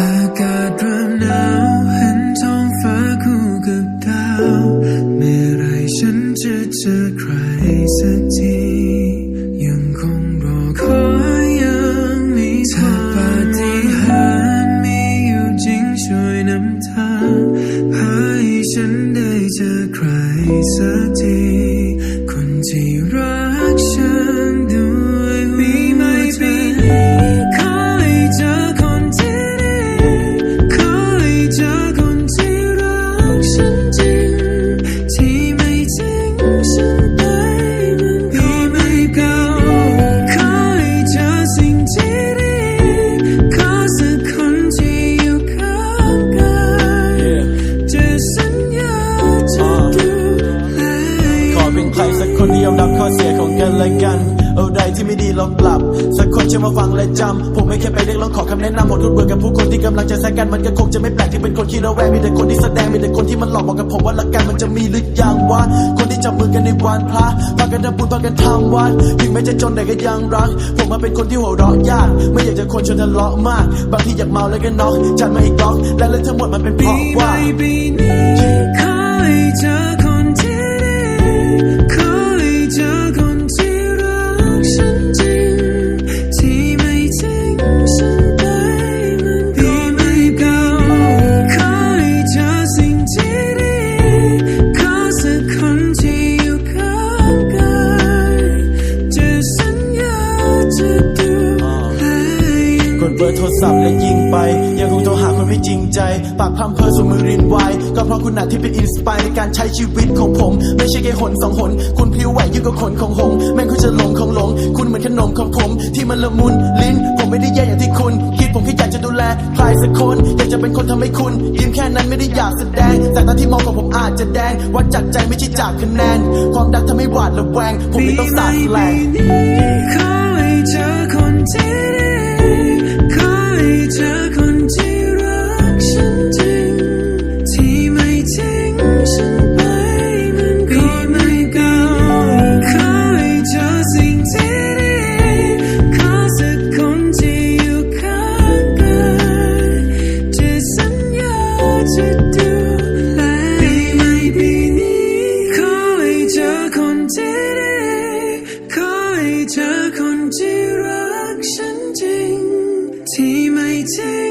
อากาศริ่มหนาวเห็นท้องฟ้าคู่กับดาวเม่ไรฉันจะเจอใครสักทียังคงรอคอยยังมีทางปฏิหารมีอยู่จริงช่วยนำทางให้ฉันได้เจอใครสักที ใครสักคนที่ยอมรับข้อเสียของกันและกันเอาใดที่ไม่ดีลองปรับ สักคนจะมาฟังและจำ ผมไม่แค่ไปเรียกร้องขอคำแนะนำหมดทุกเบื่อกับผู้คนที่กำลังจะแซงกันมันก็คงจะไม่แปลกที่เป็นคนขี้ระแวงมีแต่คนที่แสดงมีแต่คนที่มันหลอกบอกกับผมว่ารักกันมันจะมีหรือยังวะคนที่จับมือกันในวันพระพากันทำบุญพากันทำวัดถึงแม้จะจนแต่ก็ยังรัก ผมมาเป็นคนที่หัวเราะยาก ไม่อยากจะคนชวนทะเลาะมาก บางทีอยากเมาแล้วก็น็อกจัดมาอีกล็อกและเรื่องทั้งหมดมันเป็นเพราะใหว่า ดเบอร์โทรศัพท์และยิงไป ยังคงโทรหาคนไม่จริงใจ ปากพร่ำเพ้อส่วนมือรินไวก็เพราะคุณน่ะที่เป็นอินสปายในการใช้ชีวิตของผม ไม่ใช่แค่หนสองหน คุณพลิ้วไหวยิ่งกว่าขนของหงแม่งคุณจะหลงของหลง คุณเหมือนขนมของผม ที่มันละมุนลิ้น ผมไม่ได้แย่อย่างที่คุณ คิดผมแค่อยากจะดูแลใครสักคนอยากจะเป็นคนทำให้คุณ ยิ้มแค่นั้นไม่ได้อยากแสดงแต่ตาที่มองของผมอาจจะแดงวัดจากใจไม่ใช่จากคะแนน ความรักทำให้หวาดระแวง ผมไม่ต้องสาดแสลง change.